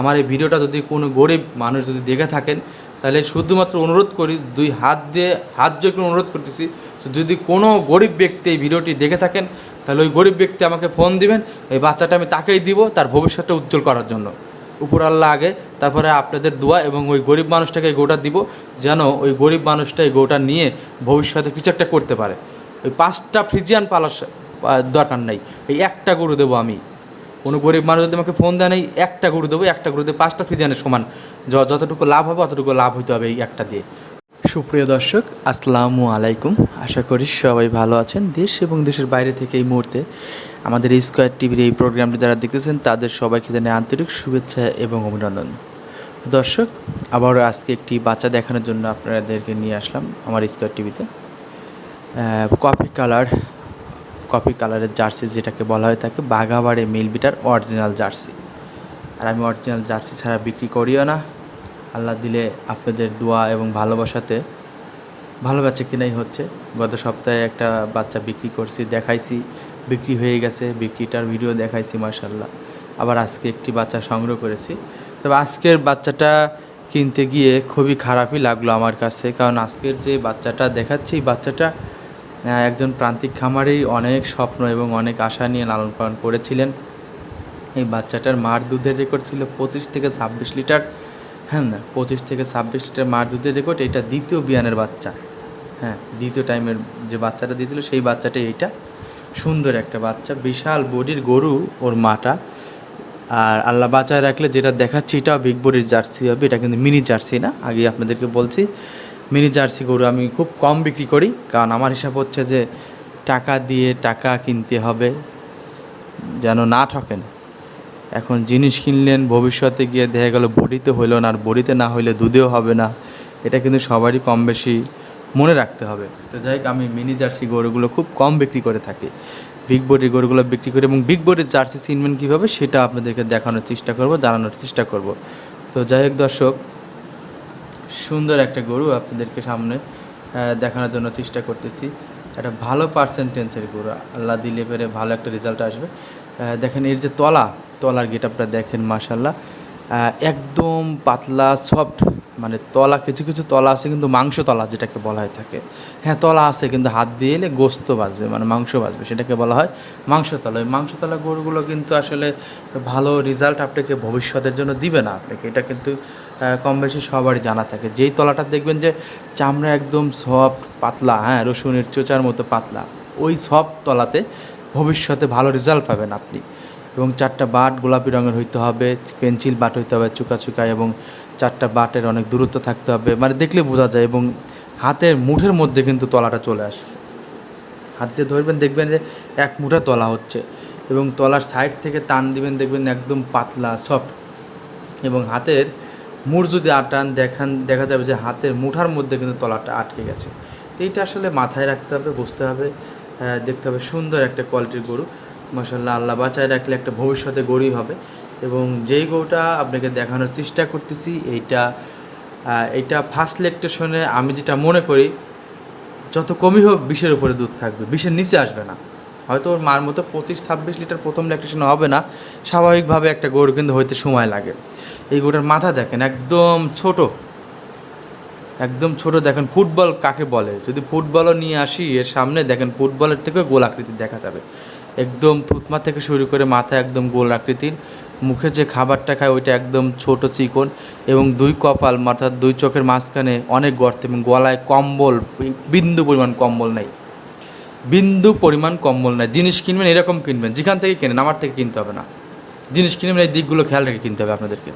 আমার এই ভিডিওটা যদি কোনো গরিব মানুষ যদি দেখে থাকেন, তাহলে শুধুমাত্র অনুরোধ করি, দুই হাত দিয়ে, হাত জোর অনুরোধ করতেছি যদি কোনো গরিব ব্যক্তি এই ভিডিওটি দেখে থাকেন, তাহলে ওই গরিব ব্যক্তি আমাকে ফোন দিবেন, এই বাচ্চাটা আমি তাকেই দিব তার ভবিষ্যৎটা উজ্জ্বল করার জন্য। উপর আল্লাহ আগে, তারপরে আপনাদের দোয়া এবং ওই গরিব মানুষটাকে এই গোটা দিব, যেন ওই গরিব মানুষটা এই গোটা নিয়ে ভবিষ্যতে কিছু একটা করতে পারে। ওই পাঁচটা ফ্রিজিয়ান পালার দরকার নাই, এই একটা গরু দেবো আমি। কোনো গরিব মানুষ যদি আমাকে ফোন দেয় নেই একটা গরু দেবো, একটা গরু দিয়ে পাঁচটা ফ্রিজিয়ানের সমান। যতটুকু লাভ হবে, অতটুকু লাভ হইতে হবে এই একটা দিয়ে। সুপ্রিয় দর্শক, আসসালামু আলাইকুম। আশা করি সবাই ভালো আছেন। দেশ এবং দেশের বাইরে থেকে এই মুহূর্তে আমাদের স্কোয়ার টিভির এই প্রোগ্রামটি যারা দেখতেছেন, তাদের সবাইকে জানাই আন্তরিক শুভেচ্ছা এবং অভিনন্দন। দর্শক, আবারও আজকে একটি বাচ্চা দেখানোর জন্য আপনাদেরকে নিয়ে আসলাম আমার স্কোয়ার টিভিতে কফি কালার কপি কালারের জার্সি যেটাকে বলা হয়ে থাকে, বাঘাবাড়ে মিলবিটার অরিজিনাল জার্সি আর আমি অরিজিনাল জার্সি ছাড়া বিক্রি করিও না। আল্লাহ দিলে আপনাদের দোয়া এবং ভালোবাসাতে ভালো বাচ্চা কিনাই হচ্ছে। গত সপ্তাহে একটা বাচ্চা বিক্রি করছি, দেখাইছি, বিক্রি হয়ে গেছে, বিক্রিটার ভিডিও দেখাইছি মার্শাল্লাহ আবার আজকে একটি বাচ্চা সংগ্রহ করেছি। তবে আজকের বাচ্চাটা কিনতে গিয়ে খুবই খারাপই লাগল আমার কাছে, কারণ আজকের যে বাচ্চাটা দেখাচ্ছি বাচ্চাটা একজন প্রান্তিক খামারেই অনেক স্বপ্ন এবং অনেক আশা নিয়ে লালন পালন করেছিলেন। এই বাচ্চাটার মার দুধের রেকর্ড ছিল পঁচিশ থেকে ছাব্বিশ লিটার। হ্যাঁ না পঁচিশ থেকে ছাব্বিশ লিটার মার দুধের রেকর্ড, এটা দ্বিতীয় বিয়ানের বাচ্চা। হ্যাঁ দ্বিতীয় টাইমের যে বাচ্চাটা দিয়েছিল, সেই বাচ্চাটা এইটা। সুন্দর একটা বাচ্চা, বিশাল বডির গরু ওর মাটা। আর আল্লাহ বাঁচায় রাখলে যেটা দেখাচ্ছি, এটাও বিগ বডির জার্সি হবে, এটা কিন্তু মিনি জার্সি না আগে আপনাদেরকে বলছি। মিনি জার্সি গরু আমি খুব কম বিক্রি করি, কারণ আমার হিসাব হচ্ছে যে টাকা দিয়ে টাকা কিনতে হবে যেন না ঠকেন। এখন জিনিস কিনলেন, ভবিষ্যতে গিয়ে দেখা গেল বডিতে হইল না, আর বডিতে না হইলে দুধেও হবে না। এটা কিন্তু সবারই কম বেশি মনে রাখতে হবে। তো যাই হোক, আমি মিনি জার্সি গরুগুলো খুব কম বিক্রি করে থাকি। বিগ বডির গরুগুলো বিক্রি করি এবং বিগ বডির জার্সি চিনবেন কীভাবে, সেটা আপনাদেরকে দেখানোর চেষ্টা করব, জানানোর চেষ্টা করব। তো যাই হোক দর্শক সুন্দর একটা গরু আপনাদেরকে সামনে দেখানোর জন্য চেষ্টা করতেছি। একটা ভালো পার্সেন্টেন্সের গরু, আল্লাহ দিলে পেরে ভালো একটা রেজাল্ট আসবে। দেখেন এর যে তলা, তলার গেট দেখেন মাসাল্লাহ একদম পাতলা সফট মানে তলা, কিছু কিছু তলা আছে কিন্তু মাংস তলা যেটাকে বলা হয় থাকে। হ্যাঁ তলা আছে কিন্তু হাত দিয়ে এলে গোস্ত বাজবে মানে মাংস বাজবে, সেটাকে বলা হয় মাংস তলা। ওই মাংস তলা গরুগুলো কিন্তু আসলে ভালো রেজাল্ট আপনাকে ভবিষ্যতের জন্য দিবে না আপনাকে। এটা কিন্তু কম বেশি সবারই জানা থাকে। যেই তলাটা দেখবেন যে চামড়া একদম সফট পাতলা হ্যাঁ রসুনের চোচার মতো পাতলা, ওই সফট তলাতে ভবিষ্যতে ভালো রেজাল্ট পাবেন আপনি। এবং চারটা বাট গোলাপি রঙের হইতে হবে, পেন্সিল বাট হইতে হবে চুকা চুকা এবং চারটা বাটের অনেক দূরত্ব থাকতে হবে। মানে দেখলে বোঝা যায় এবং হাতের মুঠের মধ্যে কিন্তু তলাটা চলে আসবে হাত দিয়ে ধরবেন, দেখবেন যে এক মুঠা তলা হচ্ছে এবং তলার সাইড থেকে টান দিবেন, দেখবেন একদম পাতলা, সফট এবং হাতের মুঠ যদি আটান দেখান, দেখা যাবে যে হাতের মুঠার মধ্যে কিন্তু তলাটা আটকে গেছে। তো এইটা আসলে মাথায় রাখতে হবে, বুঝতে হবে দেখতে হবে সুন্দর একটা কোয়ালিটির গরু। মাসাল্লাহ আল্লাহ বাঁচায় রাখলে একটা ভবিষ্যতে গরুই হবে। এবং যেই গরুটা আপনাকে দেখানোর চেষ্টা করতেছি, এইটা এইটা ফার্স্ট লেকটেশনে আমি যেটা মনে করি, যত কমই হোক বিশের উপরে দুধ থাকবে বিশের নিচে আসবে না। হয়তো ওর মার মতো পঁচিশ, ছাব্বিশ লিটার প্রথম ল্যাকটেশন হবে না, স্বাভাবিকভাবে একটা গরু কিন্তু হইতে সময় লাগে। এই গরুটার মাথা দেখেন, একদম ছোট। একদম ছোট দেখেন, ফুটবল কাকে বলে? যদি ফুটবলও নিয়ে আসি, এর সামনে দেখেন ফুটবলের থেকে গোল আকৃতি দেখা যাবে। একদম থুতমা থেকে শুরু করে মাথা একদম গোল আকৃতির। মুখে যে খাবারটা খায় ওইটা একদম ছোট চিকন এবং দুই কপাল মাথার দুই চোখের মাঝখানে অনেক গর্ত এবং গলায় কম্বল, বিন্দু পরিমাণ কম্বল নাই। বিন্দু পরিমাণ কম্বল নাই। জিনিস কিনবেন, এরকম কিনবেন। যেখান থেকে কেনেন, আমার থেকে কিনতে হবে না। জিনিস কিনবেন, এই দিকগুলো খেয়াল রেখে কিনতে হবে আপনাদেরকে।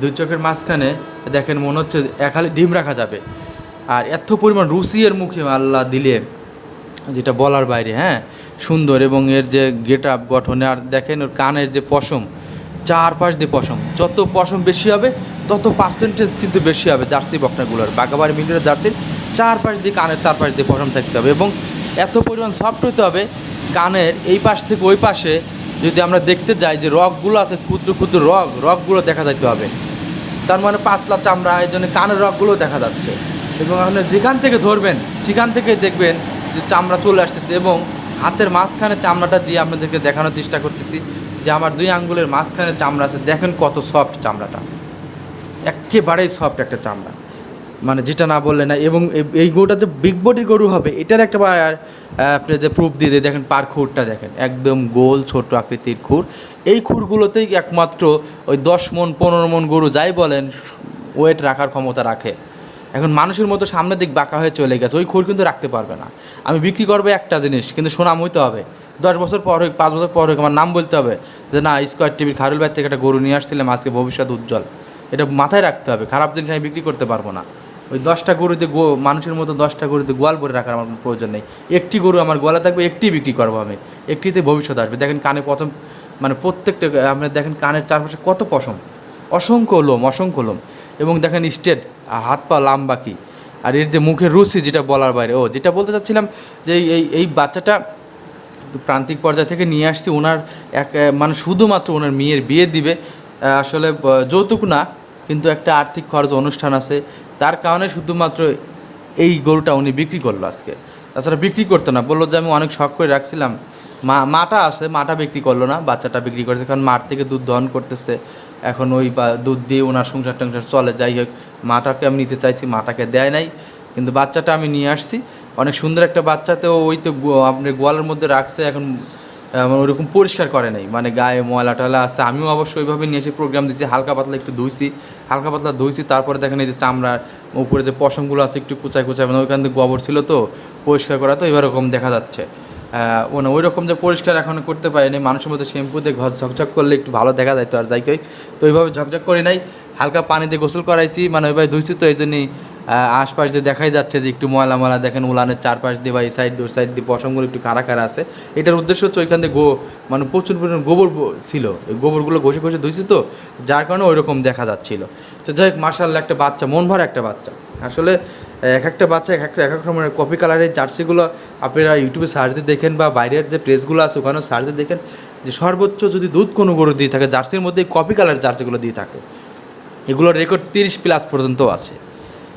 দুই চোখের মাঝখানে দেখেন মনে হচ্ছে একালে ডিম রাখা যাবে। আর এত পরিমাণ রুচি মুখে আল্লাহ দিলে, যেটা বলার বাইরে হ্যাঁ? সুন্দর এবং এর যে গেট আপ গঠনে আর দেখেন ওর কানের যে পশম চারপাশ দিয়ে পশম। যত পশম বেশি হবে, তত পার্সেন্টেজ কিন্তু বেশি হবে জার্সি বকনাগুলোর। বাগাবাড়ি মিলিয়ন জার্সির চারপাশ দিয়ে, কানের চারপাশ দিয়ে পশম থাকতে হবে এবং এত পরিমাণ সফট হতে হবে, কানের এই পাশ থেকে ওই পাশে যদি আমরা দেখতে যাই যে রগগুলো আছে, ক্ষুদ্র ক্ষুদ্র রগ, রগগুলো দেখা যাইতে হবে। তার মানে পাতলা চামড়া, এই জন্য কানের রগগুলো দেখা যাচ্ছে। এবং আপনি যেখান থেকে ধরবেন, সেখান থেকে দেখবেন যে চামড়া চলে আসতেছে এবং হাতের মাঝখানে চামড়াটা দিয়ে আপনাদেরকে দেখানোর চেষ্টা করতেছি। যে আমার দুই আঙ্গুলের মাঝখানে চামড়া আছে দেখেন কত সফট চামড়াটা। একেবারেই সফট একটা চামড়া। মানে যেটা না বললে না এবং এই- গরুটা যে বিগ বডির গরু হবে এটার একটা আর, আপনি যে প্রুফ দিয়ে দিয়ে দেখেন পার খুরটা দেখেন একদম গোল ছোট আকৃতির খুর। এই খুরগুলোতেই একমাত্র ওই দশ মন পনেরো মন গরু যাই বলেন ওয়েট রাখার ক্ষমতা রাখে। এখন মানুষের মতো সামনের দিক বাঁকা হয়ে চলে গেছে ওই খুর কিন্তু রাখতে পারবে না। আমি বিক্রি করব একটা জিনিস কিন্তু সুনাম হইতে হবে। দশ বছর পর হোক, পাঁচ বছর পর হোক, আমার নাম বলতে হবে যে না স্কোয়ার টিভির খারুল ভাই থেকে একটা গরু নিয়ে আসছিলাম, আজকে ভবিষ্যৎ উজ্জ্বল। এটা মাথায় রাখতে হবে, খারাপ জিনিস আমি বিক্রি করতে পারব না। ওই দশটা গরুতে গো, মানুষের মতো দশটা গরুতে গোয়াল ভরে রাখার আমার প্রয়োজন নেই। একটি গরু আমার গোয়ালে থাকবে, একটি বিক্রি করব আমি। একটিতে ভবিষ্যৎ আসবে। দেখেন কানে প্রথম মানে প্রত্যেকটা আপনি দেখেন কানের চারপাশে কত পশম। অসংখ্য লোম অসংখ্য লোম। এবং দেখেন স্টেট হাত পা লাম্বা কি। আর এর যে মুখের রুচি, যেটা বলার বাইরে। ও, যেটা বলতে চাচ্ছিলাম যে এই এই বাচ্চাটা প্রান্তিক পর্যায় থেকে নিয়ে আসছি। ওনার এক মানে শুধুমাত্র ওনার মেয়ের বিয়ে দিবে। আসলে যৌতুক না, কিন্তু একটা আর্থিক খরচ অনুষ্ঠান আছে। তার কারণে শুধুমাত্র এই গরুটা উনি বিক্রি করল আজকে। তাছাড়া বিক্রি করতো না, বলল যে আমি অনেক শখ করে রাখছিলাম। মা, মাটা আছে, মাটা বিক্রি করল না, বাচ্চাটা বিক্রি করেছে। কারণ মার থেকে দুধ দহন করতেছে। এখন ওই বা, দুধ দিয়ে ওনার সংসার টংসার চলে। যাই হোক, মাটাকে আমি নিতে চাইছি, মাটাকে দেয় নাই। কিন্তু বাচ্চাটা আমি নিয়ে আসছি। অনেক সুন্দর একটা বাচ্চাতেও ওই তো আপনার গোয়ালের মধ্যে রাখছে, এখন আমার ওরকম পরিষ্কার করে নাই। মানে গায়ে ময়লা টয়লা আছে, আমিও অবশ্যই ওইভাবে নিয়ে এসে প্রোগ্রাম দিচ্ছি হালকা পাতলা একটু ধুইছি, হালকা পাতলা ধুইছি, তারপরে দেখেন এই যে চামড়ার উপরে যে পশমগুলো আছে একটু কুচায় কুচায় মানে ওইখান থেকে গোবর ছিল তো, পরিষ্কার করা তো এরকম দেখা যাচ্ছে। মানে ওই রকম যে পরিষ্কার এখন করতে পারিনি, মানুষের মধ্যে শ্যাম্পু দিয়ে ঘর ঝকঝক করলে একটু ভালো দেখা যায় তো আর যাই তো ওইভাবে ঝকঝক করি নাই, হালকা পানি দিয়ে গোসল করাইছি মানে ওইভাবে ধুইছি তো, এই জন্যই আশপাশ দিয়ে দেখাই যাচ্ছে যে একটু ময়লা ময়লা দেখেন উলানের চারপাশ দিয়ে বা এই সাইড দিয়ে সাইড দিয়ে পশমগুলো একটু কারা কারা আছে। এটার উদ্দেশ্য হচ্ছে ওইখান থেকে গো মানে প্রচুর পরিমাণ গোবর ছিল। ওই গোবরগুলো ঘষে ঘষে ধুইছি তো, যার কারণে ওই রকম দেখা যাচ্ছিল। তো যাই হোক মার্শাল্লাহ একটা বাচ্চা, মন ভরা একটা বাচ্চা। আসলে এক একটা বাচ্চা এক একটা এক এক রকমের কপি কালারের জার্সিগুলো আপনারা ইউটিউবে সার্চ দিয়ে দেখেন বা বাইরের যে প্রেসগুলো আছে ওখানেও সার্চ দিয়ে দেখেন যে সর্বোচ্চ যদি দুধ কোনো গরু দিয়ে থাকে, জার্সির মধ্যে কপি কালারের জার্সিগুলো দিয়ে থাকে। এগুলোর রেকর্ড তিরিশ প্লাস পর্যন্ত আছে।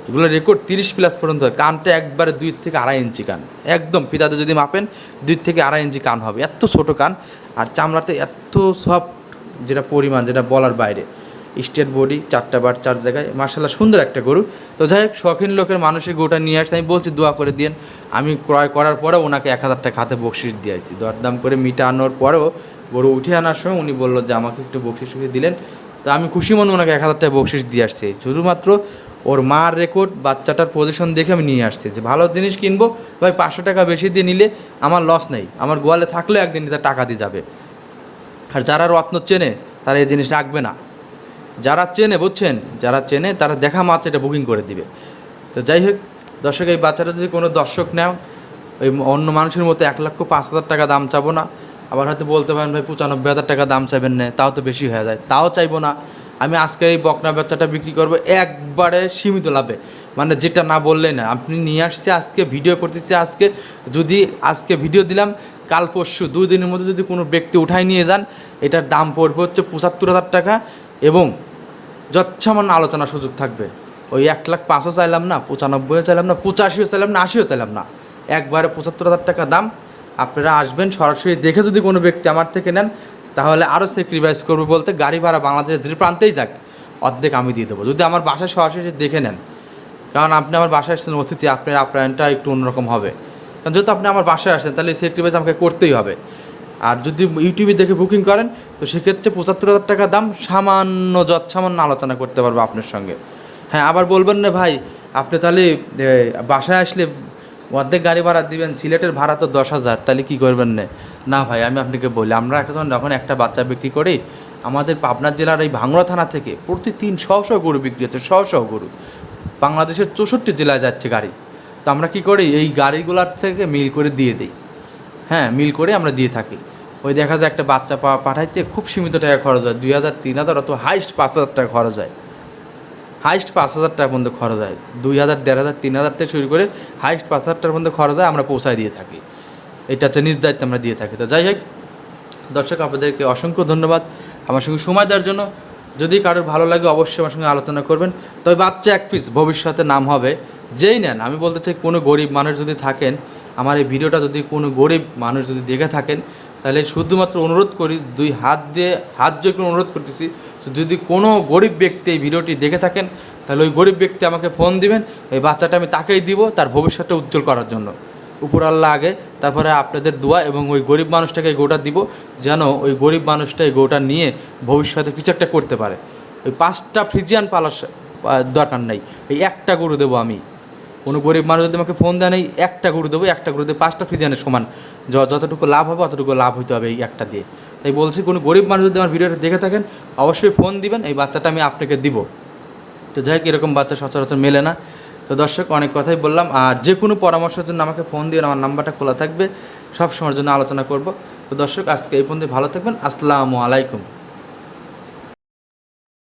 এগুলোর রেকর্ড তিরিশ প্লাস পর্যন্ত হয়। কানটা একবারে দুই থেকে আড়াই ইঞ্চি কান। একদম ফিতাতে যদি মাপেন, দুই থেকে আড়াই ইঞ্চি কান হবে। এত ছোট কান, আর চামড়াতে এত সফট যেটা পরিমাণ, যেটা বলার বাইরে। স্টেট বডি, চারটা বার, চার জায়গায়। মার্শাল্লাহ সুন্দর একটা গরু। তো যাই হোক, শখিন লোকের মানুষের গরুটা নিয়ে আসছে। আমি বলছি, দোয়া করে দিন আমি ক্রয় করার পরে ওনাকে এক হাজার টাকা হাতে বকশিস দিয়ে আসছি দরদাম করে মিটা আনার পরেও গরু উঠে আনার সময় উনি বলল যে, আমাকে একটু বকশিস দিলেন। তো আমি খুশি মনে ওনাকে এক হাজার টাকা বকশিস দিয়ে আসছি। শুধুমাত্র ওর মার রেকর্ড বাচ্চাটার পজিশন দেখে আমি নিয়ে আসছি যে ভালো জিনিস কিনবো, ভাই পাঁচশো টাকা বেশি দিয়ে নিলে আমার লস নেই। আমার গোয়ালে থাকলেও একদিন তার টাকা দিয়ে যাবে। আর যারা রত্ন চেনে, তারা এই জিনিস রাখবে না। যারা চেনে, বুঝছেন? যারা চেনে, তারা দেখা মাত্র এটা বুকিং করে দিবে। তো যাই হোক, দর্শক, এই বাচ্চাটা যদি কোনো দর্শক নেও, ওই অন্য মানুষের মতো এক লক্ষ পাঁচ হাজার টাকা দাম চাবো না। আবার হয়তো বলতে পারেন, ভাই পঁচানব্বই হাজার টাকা দাম চাইবেন না, তাও তো বেশি হয়ে যায়। তাও চাইব না। আমি আজকে এই বকনা বাচ্চাটা বিক্রি করব একবারে সীমিত লাভে। মানে যেটা না বললেই না। আপনি নিয়ে আসছে আজকে, ভিডিও করতেছে আজকে। যদি আজকে ভিডিও দিলাম, কাল পরশু, দুই দিনের মধ্যে যদি কোনো ব্যক্তি উঠাই নিয়ে যান, এটার দাম পড়বে হচ্ছে পঁচাত্তর হাজার টাকা এবং যৎসামান্য আলোচনার সুযোগ থাকবে। ওই এক লাখ পাঁচও চাইলাম না, পঁচানব্বইও চাইলাম না, পঁচাশিও চাইলাম না, আশিও চাইলাম না। একবারে পঁচাত্তর হাজার টাকা দাম। আপনারা আসবেন সরাসরি দেখে যদি কোনো ব্যক্তি আমার থেকে নেন তাহলে আরও স্যাক্রিফাইস করবে বলতে গাড়ি ভাড়া বাংলাদেশের যে প্রান্তেই যাক, অর্ধেক আমি দিয়ে দেবো। যদি আমার বাসায় সরাসরি দেখে নেন, কারণ আপনি আমার বাসায় আসছেন অতিথি, আপনার আপ্যায়নটা একটু অন্যরকম হবে। কারণ যেহেতু আপনি আমার বাসায় আসছেন, তাহলে স্যাক্রিফাইস আমাকে করতেই হবে। আর যদি ইউটিউবে দেখে বুকিং করেন, তো সেক্ষেত্রে পঁচাত্তর হাজার টাকা দাম সামান্য যৎ সামান্য আলোচনা করতে পারব আপনার সঙ্গে। হ্যাঁ আবার বলবেন না, ভাই, আপনি তাহলে বাসায় আসলে অর্ধেক গাড়ি ভাড়া দিবেন, সিলেটের ভাড়া তো দশ হাজার, তাহলে কী করবেন না? না ভাই, আমি আপনাকে বলি, আমরা এখন যখন একটা বাচ্চা বিক্রি করি, আমাদের পাবনা জেলার এই ভাঙড়া থানা থেকে প্রতি তিন শহ গরু বিক্রি হচ্ছে, শহ গরু। বাংলাদেশের চৌষট্টি জেলায় যাচ্ছে গাড়ি। তো আমরা কী করি, এই গাড়িগুলার থেকে মিল করে দিয়ে দিই। হ্যাঁ মিল করে আমরা দিয়ে থাকি। ওই দেখা যায় একটা বাচ্চা পাঠাইতে খুব সীমিত টাকা খরচ হয়, দুই হাজার, তিন হাজার অত হাইস্ট পাঁচ হাজার টাকা খরচ হয়। হাইস্ট পাঁচ হাজার টাকা পর্যন্ত খরচ হয়। দুই হাজার, দেড় হাজার, তিন হাজার থেকে শুরু করে হাইস্ট পাঁচ হাজার টাকার পর্যন্ত খরচ হয়, আমরা পৌঁছায় দিয়ে থাকি। এটা হচ্ছে নিজ দায়িত্ব আমরা দিয়ে থাকি। তো যাই হোক, দর্শক, আপনাদেরকে অসংখ্য ধন্যবাদ আমার সঙ্গে সময় দেওয়ার জন্য। যদি কারোর ভালো লাগে, অবশ্যই আমার সঙ্গে আলোচনা করবেন। তবে বাচ্চা এক পিস ভবিষ্যতে নাম হবে যেই নেন। আমি বলতে চাই, কোনো গরিব মানুষ যদি থাকেন, আমার এই ভিডিওটা যদি কোনো গরিব মানুষ যদি দেখে থাকেন, তাহলে শুধুমাত্র অনুরোধ করি, দুই হাত দিয়ে, হাত করে অনুরোধ করতেছি যদি কোনো গরিব ব্যক্তি এই ভিডিওটি দেখে থাকেন, তাহলে ওই গরিব ব্যক্তি আমাকে ফোন দিবেন, এই বাচ্চাটা আমি তাকেই দিব তার ভবিষ্যৎটা উজ্জ্বল করার জন্য। উপর আল্লাহ আগে, তারপরে আপনাদের দোয়া এবং ওই গরিব মানুষটাকে এই গোটা দিব, যেন ওই গরিব মানুষটা এই গোটা নিয়ে ভবিষ্যতে কিছু একটা করতে পারে। ওই পাঁচটা ফ্রিজিয়ান পালার দরকার নাই। এই একটা গরু দেবো আমি। কোনো গরিব মানুষ যদি আমাকে ফোন দেয় এই একটা গরু দেবো একটা গরু দিয়ে পাঁচটা ফ্রিজিয়ানের সমান। যতটুকু লাভ হবে, অতটুকু লাভ হইতে হবে এই একটা দিয়ে। তাই বলছি, কোনো গরিব মানুষ যদি আমার ভিডিওটা দেখে থাকেন, অবশ্যই ফোন দিবেন, এই বাচ্চাটা আমি আপনাকে দিব। তো যাই হোক, এরকম বাচ্চা সচরাচর মেলে না। তো দর্শক, অনেক কথাই বললাম, আর যে কোনো পরামর্শের জন্য আমাকে ফোন দিয়ে আমার নাম্বারটা খোলা থাকবে সব সময়ের জন্য আলোচনা করব। তো দর্শক, আজকে এই পর্যন্ত ভালো থাকবেন, আসসালামু আলাইকুম।